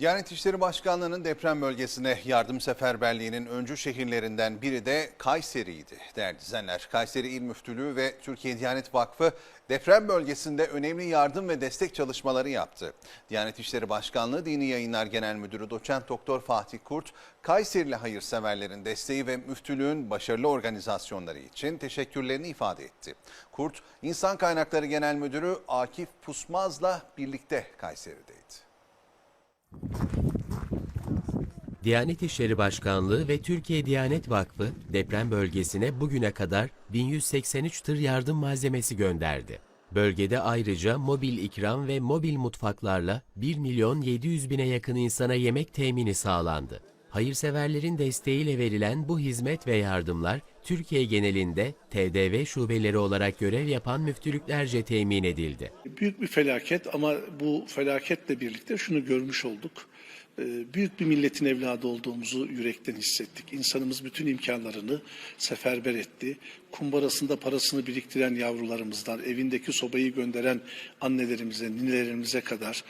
Diyanet İşleri Başkanlığı'nın deprem bölgesine yardım seferberliğinin öncü şehirlerinden biri de Kayseri'ydi değerli izleyenler. Kayseri İl Müftülüğü ve Türkiye Diyanet Vakfı deprem bölgesinde önemli yardım ve destek çalışmaları yaptı. Diyanet İşleri Başkanlığı Dini Yayınlar Genel Müdürü Doçent Doktor Fatih Kurt, Kayserili hayırseverlerin desteği ve müftülüğün başarılı organizasyonları için teşekkürlerini ifade etti. Kurt, İnsan Kaynakları Genel Müdürü Akif Pusmaz'la birlikte Kayseri'deydi. Diyanet İşleri Başkanlığı ve Türkiye Diyanet Vakfı deprem bölgesine bugüne kadar 1183 tır yardım malzemesi gönderdi. Bölgede ayrıca mobil ikram ve mobil mutfaklarla 1 milyon 700 bine yakın insana yemek temini sağlandı. Hayırseverlerin desteğiyle verilen bu hizmet ve yardımlar Türkiye genelinde TDV şubeleri olarak görev yapan müftülüklerce temin edildi. Büyük bir felaket ama bu felaketle birlikte şunu görmüş olduk. Ee, Büyük bir milletin evladı olduğumuzu yürekten hissettik. İnsanımız bütün imkanlarını seferber etti. Kumbarasında parasını biriktiren yavrularımızdan, evindeki sobayı gönderen annelerimize, ninelerimize kadar,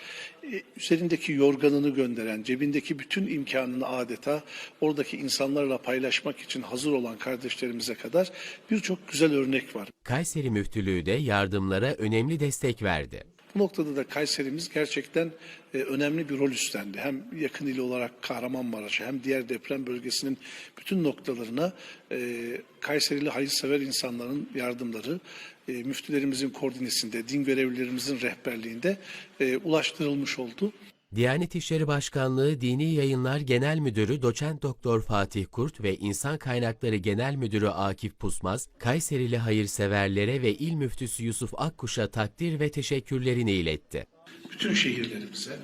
e, üzerindeki yorganını gönderen, cebindeki bütün imkanını adeta oradaki insanlarla paylaşmak için hazır olan kardeşlerimize kadar birçok güzel örnek var. Kayseri Müftülüğü de yardımlara önemli destek verdi. Bu noktada da Kayserimiz gerçekten e, önemli bir rol üstlendi. Hem yakın ili olarak Kahramanmaraş'a hem diğer deprem bölgesinin bütün noktalarına e, Kayserili hayırsever insanların yardımları e, müftülerimizin koordinesinde, din görevlilerimizin rehberliğinde e, ulaştırılmış oldu. Diyanet İşleri Başkanlığı Dini Yayınlar Genel Müdürü Doçent Doktor Fatih Kurt ve İnsan Kaynakları Genel Müdürü Akif Pusmaz, Kayserili hayırseverlere ve İl Müftüsü Yusuf Akkuş'a takdir ve teşekkürlerini iletti. bütün şehirlerimize,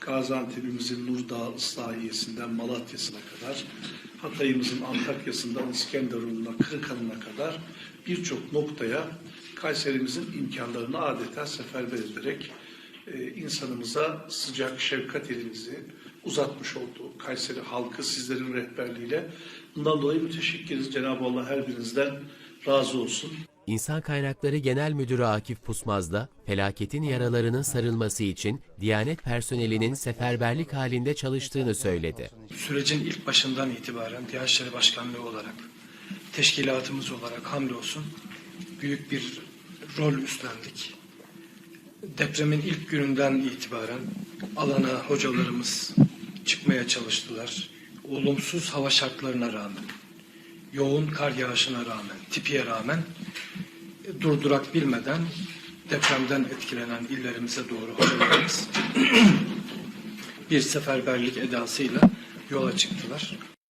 Gaziantep'imizin Nurdağ ıslahiyesinden Malatya'sına kadar, Hatay'ımızın Antakya'sından İskenderun'una, Kırıkan'ına kadar birçok noktaya Kayserimizin imkanlarını adeta seferber ederek e, insanımıza sıcak şefkat elimizi uzatmış oldu. Kayseri halkı sizlerin rehberliğiyle. Bundan dolayı müteşekkiriz. Cenab-ı Allah her birinizden razı olsun. İnsan Kaynakları Genel Müdürü Akif Pusmaz da felaketin yaralarının sarılması için Diyanet personelinin seferberlik halinde çalıştığını söyledi. sürecin ilk başından itibaren Diyanet İşleri Başkanlığı olarak, teşkilatımız olarak hamdolsun büyük bir rol üstlendik. Depremin ilk gününden itibaren alana hocalarımız çıkmaya çalıştılar. Olumsuz hava şartlarına rağmen, yoğun kar yağışına rağmen, tipiye rağmen e, durdurak bilmeden depremden etkilenen illerimize doğru hocalarımız bir seferberlik edasıyla yola çıktılar.